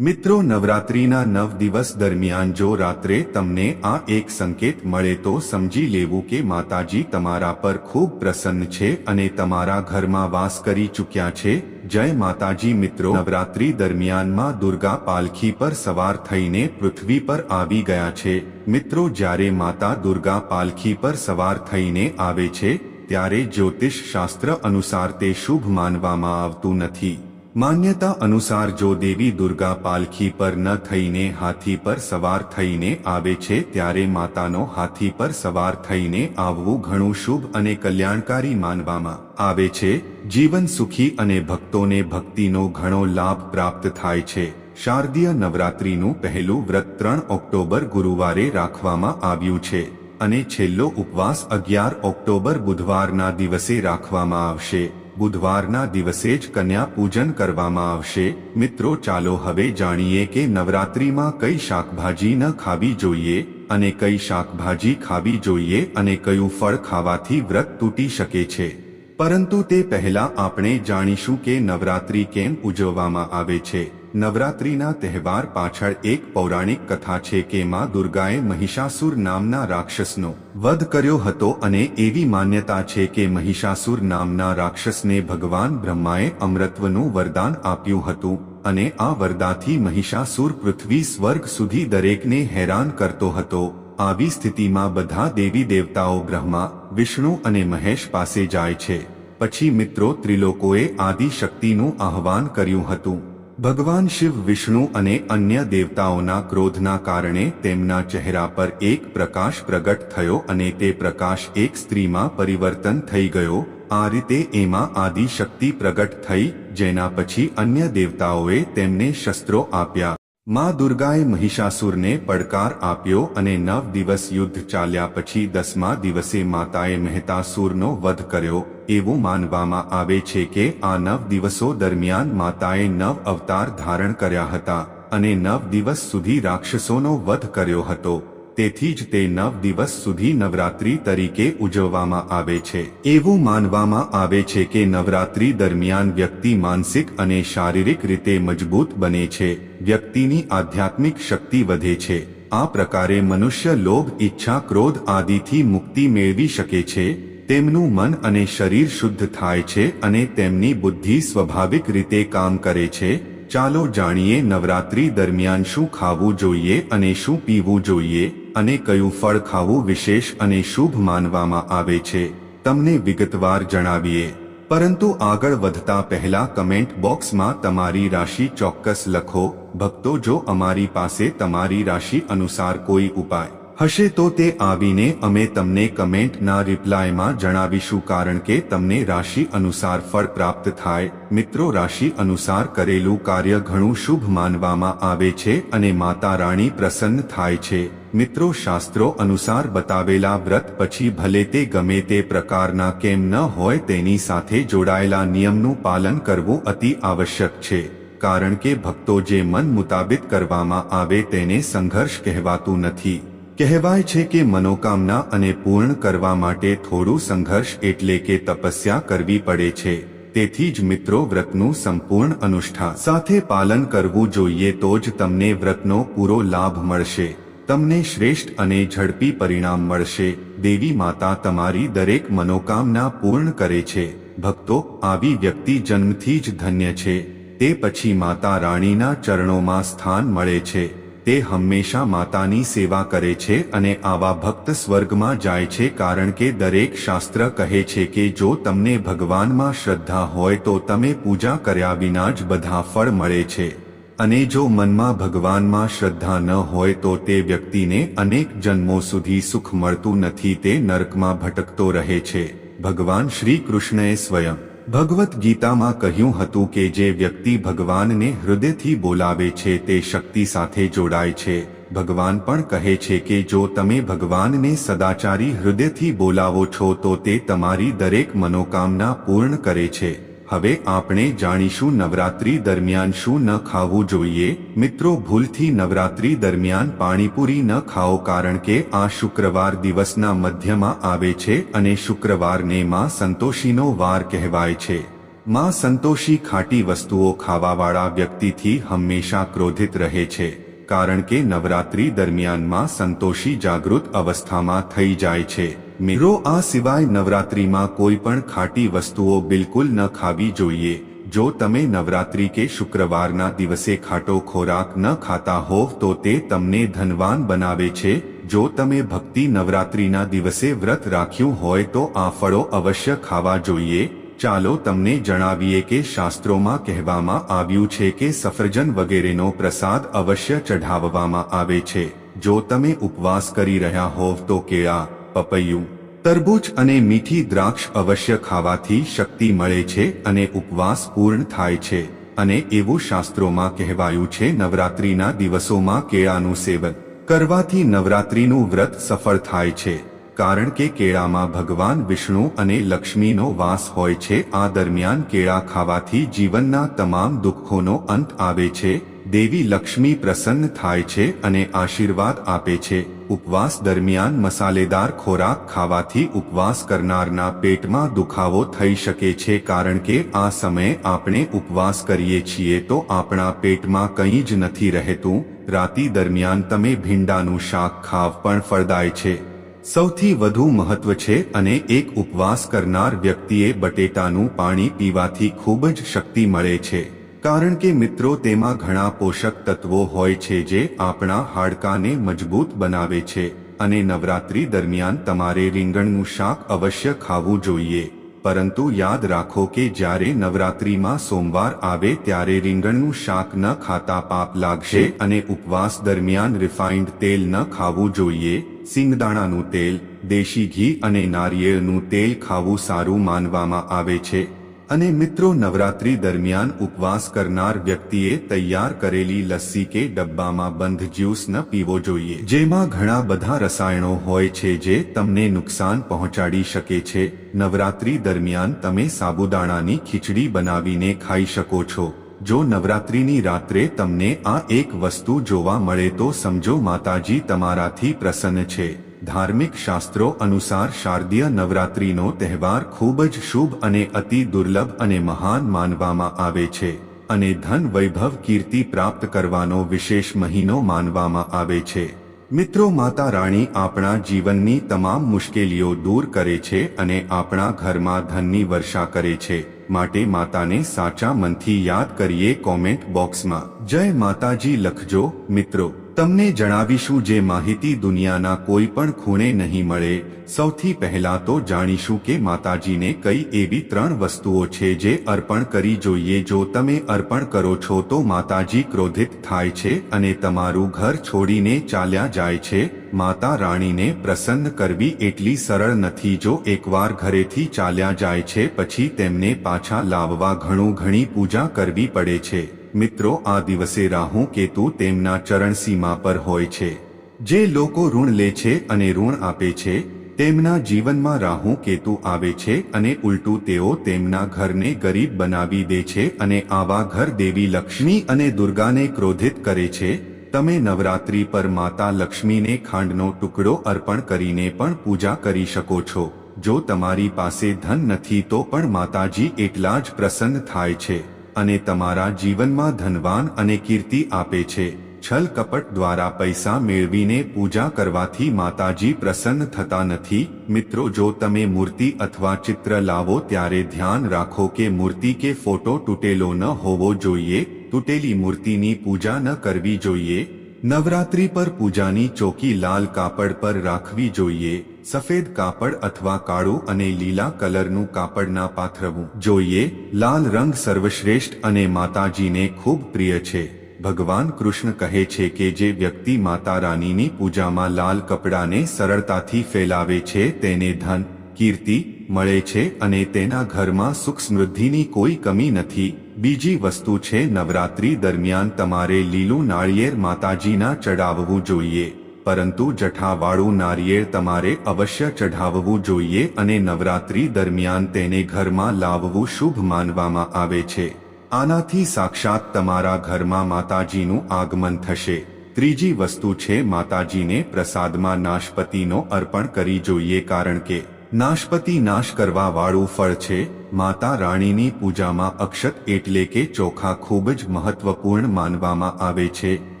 મિત્રો, નવરાત્રિના નવ દિવસ દરમિયાન જો રાત્રે તમને આ એક સંકેત મળે તો સમજી લેવું કે માતાજી તમારા પર ખૂબ પ્રસન્ન છે અને તમારા ઘરમાં વાસ કરી ચૂક્યા છે. જય માતાજી મિત્રો, નવરાત્રિ દરમિયાનમાં દુર્ગા પાલખી પર સવાર થઈને પૃથ્વી પર આવી ગયા છે. મિત્રો, જ્યારે માતા દુર્ગા પાલખી પર સવાર થઈને આવે છે, ત્યારે જ્યોતિષ શાસ્ત્ર અનુસાર તે શુભ માનવામાં આવતું નથી. માન્યતા અનુસાર જો દેવી દુર્ગા પાલખી પર ન થઈને હાથી પર સવાર થઈને આવે છે, ત્યારે માતાનો હાથી પર સવાર થઈને આવવું ઘણું શુભ અને કલ્યાણકારી માનવામાં આવે છે. જીવન સુખી અને ભક્તોને ભક્તિનો ઘણો લાભ પ્રાપ્ત થાય છે. શારદીય નવરાત્રિનું પહેલું વ્રત ત્રણ ઓક્ટોબર ગુરુવારે રાખવામાં આવ્યું છે અને છેલ્લો ઉપવાસ અગિયાર ઓક્ટોબર બુધવારના દિવસે રાખવામાં આવશે. બુધવારના દિવસે જ કન્યા પૂજન કરવામાં આવશે. મિત્રો, ચાલો હવે જાણીએ કે નવરાત્રિમાં કઈ શાકભાજી ન ખાવી જોઈએ અને કઈ શાકભાજી ખાવી જોઈએ અને કયું ફળ ખાવાથી વ્રત તૂટી શકે છે. પરંતુ તે પહેલા આપણે જાણીશું કે નવરાત્રિ કેમ ઉજવવામાં આવે છે. નવરાત્રિના તહેવાર પાછળ એક પૌરાણિક કથા છે કે માં દુર્ગાએ મહિષાસુર નામના રાક્ષસનો વધ કર્યો હતો અને એવી માન્યતા છે કે મહિષાસુર નામના રાક્ષસને ભગવાન બ્રહ્માએ અમૃતવનું વરદાન આપ્યું હતું અને આ વરદાથી મહિષાસુર પૃથ્વી સ્વર્ગ સુધી દરેકને હેરાન કરતો હતો. આવી સ્થિતિમાં બધા દેવી દેવતાઓ બ્રહ્મા, વિષ્ણુ અને મહેશ પાસે જાય છે. પછી મિત્રો ત્રિલોકોએ આદિશક્તિનું આહવાન કર્યું હતું. ભગવાન શિવ, વિષ્ણુ અને અન્ય દેવતાઓના ક્રોધના કારણે તેમના ચહેરા પર એક પ્રકાશ પ્રગટ થયો અને તે પ્રકાશ એક સ્ત્રીમાં પરિવર્તન થઈ ગયો. આ રીતે એમાં આદિ શક્તિ પ્રગટ થઈ, જેના પછી અન્ય દેવતાઓએ તેમને શસ્ત્રો આપ્યા. માં દુર્ગાએ મહિષાસુરને પડકાર આપ્યો અને નવ દિવસ યુદ્ધ ચાલ્યા પછી દસમા દિવસે માતાએ મહેતાસુરનો વધ કર્યો. એવું માનવામાં આવે છે કે આ નવ દિવસો દરમિયાન માતાએ નવ અવતાર ધારણ કર્યા હતા અને નવ દિવસ સુધી રાક્ષસોનો વધ કર્યો હતો. તેથી જ તે નવ દિવસ સુધી નવરાત્રી તરીકે ઉજવવામાં આવે છે. એવું માનવામાં આવે છે કે નવરાત્રી દરમિયાન વ્યક્તિ માનસિક અને શારીરિક રીતે મજબૂત બને છે. વ્યક્તિની આધ્યાત્મિક શક્તિ વધે છે. આ પ્રકારે મનુષ્ય લોભ, ઈચ્છા, ક્રોધ આદિથી મુક્તિ મેળવી શકે છે. તેમનું મન અને શરીર શુદ્ધ થાય છે અને તેમની બુદ્ધિ સ્વાભાવિક રીતે કામ કરે છે. ચાલો જાણીએ નવરાત્રી દરમિયાન શું ખાવું જોઈએ અને શું પીવું જોઈએ. અને કયું ફળ ખાવું વિશેષ અને શુભ માનવામાં આવે છે, તમને વિગતવાર જણાવીએ. પરંતુ આગળ વધતા પહેલા કમેન્ટ બોક્સમાં તમારી રાશિ ચોક્કસ લખો. ભક્તો, જો અમારી પાસે તમારી રાશિ અનુસાર કોઈ ઉપાય હશે તો તે આવીને અમે તમને કમેન્ટના રિપ્લાયમાં જણાવીશું કારણ કે તમને રાશિ અનુસાર ફળ પ્રાપ્ત થાય. મિત્રો, રાશિ અનુસાર કરેલું કાર્ય ઘણું શુભ માનવામાં આવે છે અને માતા રાણી પ્રસન્ન થાય છે. મિત્રો, શાસ્ત્રો અનુસાર બતાવેલા વ્રત પછી ભલે તે ગમે તે પ્રકારના કેમ ન હોય તેની સાથે જોડાયેલા નિયમનું પાલન કરવું અતિ આવશ્યક છે. કારણ કે ભક્તો જે મન મુતાબિક કરવામાં આવે તેને સંઘર્ષ કહેવાતું નથી. કહેવાય છે કે મનોકામના અને પૂર્ણ કરવા માટે થોડું સંઘર્ષ એટલે કે તપસ્યા કરવી પડે છે. તેથી જ મિત્રો, વ્રતનું સંપૂર્ણ અનુષ્ઠા સાથે પાલન કરવું જોઈએ તો જ તમને વ્રતનો પૂરો લાભ મળશે. તમને શ્રેષ્ઠ અને ઝડપી પરિણામ મળશે. દેવી માતા તમારી દરેક મનોકામના પૂર્ણ કરે છે. ભક્તો, આવી વ્યક્તિ જન્મથી જ ધન્ય છે. તે પછી માતા રાણીના ચરણોમાં સ્થાન મળે છે. તે હંમેશા માતાની સેવા કરે છે અને આવા ભક્ત સ્વર્ગમાં જાય છે કારણ કે દરેક શાસ્ત્ર કહે છે કે જો તમને ભગવાનમાં શ્રદ્ધા હોય તો તમે પૂજા કર્યા વિના જ બધા ફળ મળે છે. અને જો મનમાં ભગવાનમાં શ્રદ્ધા ન હોય તો તે વ્યક્તિને અનેક જન્મો સુધી સુખ મળતું નથી તે નરકમાં ભટકતો રહે છે. ભગવાન શ્રી કૃષ્ણએ સ્વયં ભગવત ગીતામાં કહ્યું હતું કે જે વ્યક્તિ ભગવાનને હૃદયથી બોલાવે છે તે શક્તિ સાથે જોડાય છે. ભગવાન પણ કહે છે કે જો તમે ભગવાનને સદાચારી હૃદયથી બોલાવો છો તો તે તમારી દરેક મનોકામના પૂર્ણ કરે છે. હવે આપણે જાણીશું નવરાત્રી દરમિયાન શું ન ખાવું જોઈએ. મિત્રો, ભૂલથી નવરાત્રી દરમિયાન પાણીપુરી ન ખાઓ કારણ કે આ શુક્રવાર દિવસના મધ્યમાં આવે છે અને શુક્રવારને માં સંતોષીનો વાર કહેવાય છે. માં સંતોષી ખાટી વસ્તુઓ ખાવાવાળા વ્યક્તિથી હંમેશા ક્રોધિત રહે છે, કારણ કે નવરાત્રી દરમિયાનમાં સંતોષી જાગૃત અવસ્થામાં થઈ જાય છે. મિત્રો આ સિવાય નવરાત્રીમાં કોઈ પણ ખાટી વસ્તુઓ બિલકુલ ન ખાવી જોઈએ. જો તમે નવરાત્રી કે શુક્રવારના દિવસે ખાટો ખોરાક ન ખાતા હોવ તો તે તમને ધનવાન બનાવે છે. જો તમે ભક્તિ નવરાત્રીના દિવસે વ્રત રાખ્યું હોય, તો આ ફળો અવશ્ય ખાવા જોઈએ. ચાલો તમને જણાવીએ કે શાસ્ત્રોમાં કહેવામાં આવ્યું છે કે સફરજન વગેરેનો પ્રસાદ અવશ્ય ચઢાવવામાં આવે છે. જો તમે ઉપવાસ કરી રહ્યા હોવ, તો કેળા પપૈયું, તરબૂચ અને મીઠી દ્રાક્ષ અવશ્ય ખાવાથી શક્તિ મળે છે અને ઉપવાસ પૂર્ણ થાય છે. અને એવું શાસ્ત્રોમાં કહેવાયું છે, નવરાત્રીના દિવસોમાં કેળાનું સેવન કરવાથી નવરાત્રીનું વ્રત સફળ થાય છે. કારણ કે કેળામાં ભગવાન વિષ્ણુ અને લક્ષ્મીનો વાસ હોય છે, આ દરમિયાન કેળા ખાવાથી જીવનના તમામ દુઃખોનો અંત આવે છે. દેવી લક્ષ્મી પ્રસન્ન થાય છે અને આશીર્વાદ આપે છે. ઉપવાસ દરમિયાન મસાલેદાર ખોરાક ખાવાથી ઉપવાસ કરનારના પેટમાં દુખાવો થઈ શકે છે કારણ કે આ સમયે આપણે ઉપવાસ કરીએ છીએ તો આપણા પેટમાં કંઈ જ નથી રહેતું. રાતી દરમિયાન તમે ભીંડાનું શાક ખાવ પણ ફળદાય છે. સૌથી વધુ મહત્વ છે અને એક ઉપવાસ કરનાર વ્યક્તિએ બટેટાનું પાણી પીવાથી ખૂબ જ શક્તિ મળે છે. કારણ કે મિત્રો તેમાં ઘણા પોષક તત્વો હોય છે જે આપણા હાડકાને મજબૂત બનાવે છે અને નવરાત્રી દરમિયાન તમારે રીંગણનું શાક અવશ્ય ખાવું જોઈએ. પરંતુ યાદ રાખો કે જ્યારે નવરાત્રીમાં સોમવાર આવે ત્યારે રીંગણનું શાક ન ખાતા પાપ લાગશે અને ઉપવાસ દરમિયાન રિફાઇન્ડ તેલ ન ખાવું જોઈએ. સિંગદાણાનું તેલ, દેશી ઘી અને નારિયેળનું તેલ ખાવું સારું માનવામાં આવે છે. અને મિત્રો, નવરાત્રી દરમિયાન ઉપવાસ કરનાર વ્યક્તિએ તૈયાર કરેલી લસ્સી કે ડબ્બામાં બંધ જ્યુસ ન પીવો જોઈએ. જેમાં ઘણા બધા રસાયણો હોય છે જે તમને નુકસાન પહોંચાડી શકે છે. નવરાત્રી દરમિયાન તમે સાબુદાણાની ખીચડી બનાવીને ખાઈ શકો છો. જો નવરાત્રીની રાત્રે તમને આ એક વસ્તુ જોવા મળે તો સમજો, માતાજી તમારાથી પ્રસન્ન છે. ધાર્મિક શાસ્ત્રો અનુસાર શારદીય નવરાત્રિનો તહેવાર ખૂબ જ શુભ અને અતિ દુર્લભ અને મહાન માનવામાં આવે છે અને ધન વૈભવ કીર્તિ પ્રાપ્ત કરવાનો વિશેષ મહિનો માનવામાં આવે છે. મિત્રો, માતા રાણી આપણા જીવનની તમામ મુશ્કેલીઓ દૂર કરે છે અને આપણા ઘરમાં ધનની વર્ષા કરે છે. માટે માતાને સાચા મનથી યાદ કરીએ કોમેન્ટ બોક્સમાં. જય માતાજી લખજો, મિત્રો. તમને જણાવીશું જે માહિતી દુનિયાના કોઈ પણ ખૂણે નહીં મળે. સૌથી પહેલા તો જાણીશું કે માતાજીને કઈ એવી ત્રણ વસ્તુઓ છે જે અર્પણ કરી જોઈએ. જો તમે અર્પણ કરો છો તો માતાજી ક્રોધિત થાય છે અને તમારું ઘર છોડીને ચાલ્યા જાય છે. માતા રાણીને પ્રસન્ન કરવી એટલી સરળ નથી. જો એકવાર ઘરેથી ચાલ્યા જાય છે, પછી તેમને પાછા લાવવા ઘણું ઘણી પૂજા કરવી પડે છે. મિત્રો, આ દિવસે રાહુ કેતુ તેમના ચરણસીમા પર હોય છે. જે લોકો ઋણ લે છે અને ઋણ આપે છે, તેમના જીવનમાં રાહુ કેતુ આવે છે અને ઉલટું તેઓ તેમના ઘરને ગરીબ બનાવી દે છે અને આવા ઘર દેવી લક્ષ્મી અને દુર્ગાને ક્રોધિત કરે છે. તમે નવરાત્રી પર માતા લક્ષ્મીને ખાંડનો ટુકડો અર્પણ કરીને પણ પૂજા કરી શકો છો. જો તમારી પાસે ધન નથી તો પણ માતાજી એટલા જ પ્રસન્ન થાય છે. અને તમારા જીવનમાં ધનવાન અને કીર્તિ આપે છે. છલ કપટ દ્વારા પૈસા મેળવીને પૂજા કરવાથી માતાજી પ્રસન્ન થતા નથી. મિત્રો, જો તમે મૂર્તિ અથવા ચિત્ર લાવો ત્યારે ધ્યાન રાખો કે મૂર્તિ કે ફોટો તૂટેલો ન હોવો જોઈએ. તૂટેલી મૂર્તિની પૂજા ન કરવી જોઈએ. નવરાત્રી પર પૂજાની ચોકી લાલ કાપડ પર રાખવી જોઈએ, સફેદ કાપડ અથવા કાળું અને લીલા કલરનું કાપડ ના પાથરવું જોઈએ. લાલ રંગ સર્વશ્રેષ્ઠ અને માતાજીને ખૂબ પ્રિય છે. ભગવાન કૃષ્ણ કહે છે કે જે વ્યક્તિ માતા રાનીની પૂજામાં લાલ કપડાને સરળતાથી ફેલાવે છે તેને ધન, કીર્તિ મળે છે અને તેના ઘરમાં સુખ સમૃદ્ધિની કોઈ કમી નથી. બીજી વસ્તુ છે, નવરાત્રી દરમિયાન તમારે લીલું નાળિયેર માતાજીના ચડાવવું જોઈએ, પરંતુ જઠાવાળું નારિયેળ તમારે અવશ્ય ચઢાવવું જોઈએ અને નવરાત્રી દરમિયાન તેને ઘરમાં લાવવું શુભ માનવામાં આવે છે. આનાથી સાક્ષાત તમારા ઘરમાં માતાજીનું આગમન થશે. ત્રીજી વસ્તુ છે, માતાજીને પ્રસાદમાં નાશપતિનો અર્પણ કરી જોઈએ, કારણ કે નાશપતિ નાશ કરવા વાળું ફળ છે માતા રાણીની પૂજામાં અક્ષત એટલે કે ચોખા ખૂબ જ મહત્વપૂર્ણ માનવામાં આવે છે.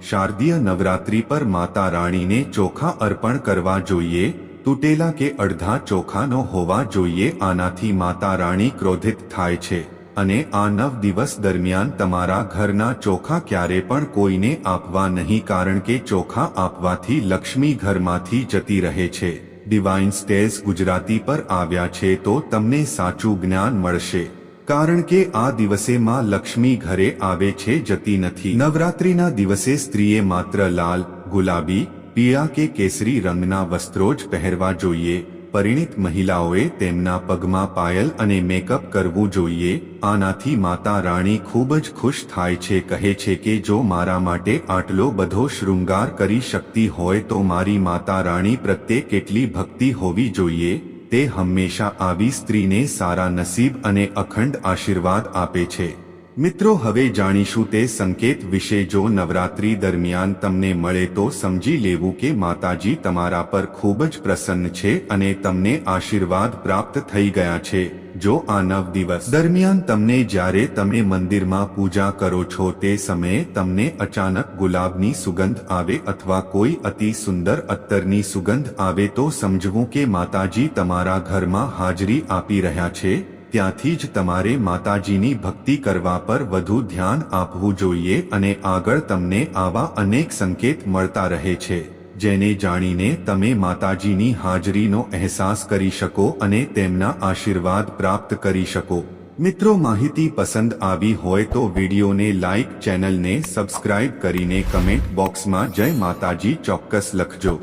શારદીય નવરાત્રી પર માતા રાણીને ચોખા અર્પણ કરવા જોઈએ, તૂટેલા કે અડધા ચોખાનો હોવા જોઈએ, આનાથી માતા રાણી ક્રોધિત થાય છે. અને આ નવ દિવસ દરમિયાન તમારા ઘરના ચોખા ક્યારે પણ કોઈને આપવા નહીં, કારણ કે ચોખા આપવાથી લક્ષ્મી ઘરમાંથી જતી રહે છે. ડિવાઇન સ્ટેસ ગુજરાતી પર આવ્યા છે તો તમને સાચું જ્ઞાન મળશે. કારણ કે આ દિવસે માં લક્ષ્મી ઘરે આવે છે જતી નથી. નવરાત્રીના દિવસે સ્ત્રીએ માત્ર લાલ, ગુલાબી, પીળા કે કેસરી રંગના વસ્ત્રો જ પહેરવા જોઈએ. પરિણિત મહિલાઓએ તેમના પગમાં પાયલ અને મેકઅપ કરવું જોઈએ. આનાથી માતા રાણી ખૂબ જ ખુશ થાય છે. કહે છે કે જો મારા માટે આટલો બધો શૃંગાર કરી શકતી હોય તો મારી માતા રાણી પ્રત્યે કેટલી ભક્તિ હોવી જોઈએ. તે હંમેશા આવી સ્ત્રીને સારા નસીબ અને અખંડ આશીર્વાદ આપે છે. મિત્રો, હવે જાણીશું તે સંકેત વિશે. જો નવરાત્રી દરમિયાન તમને મળે તો સમજી લેવું કે માતાજી તમારા પર ખૂબ જ પ્રસન્ન છે અને તમને આશીર્વાદ પ્રાપ્ત થઈ ગયા છે. જો આ નવ દિવસ દરમિયાન તમને જ્યારે તમે મંદિરમાં પૂજા કરો છો તે સમયે તમને અચાનક ગુલાબની સુગંધ આવે અથવા કોઈ અતિ સુંદર અત્તરની સુગંધ આવે તો સમજવું કે માતાજી તમારા ઘરમાં હાજરી આપી રહ્યા છે. ત્યાંથી જ તમારે માતાજીની ભક્તિ કરવા પર વધુ ધ્યાન આપવું જોઈએ અને આગળ તમને આવા અનેક સંકેત મળતા રહે છે, જેને જાણીને તમે માતાજીની હાજરીનો અહેસાસ કરી શકો અને તેમના આશીર્વાદ પ્રાપ્ત કરી શકો. મિત્રો, માહિતી પસંદ આવી હોય તો વિડીયોને લાઇક ચેનલને સબસ્ક્રાઇબ કરીને કમેન્ટ બોક્સમાં જય માતાજી ચોક્કસ લખજો.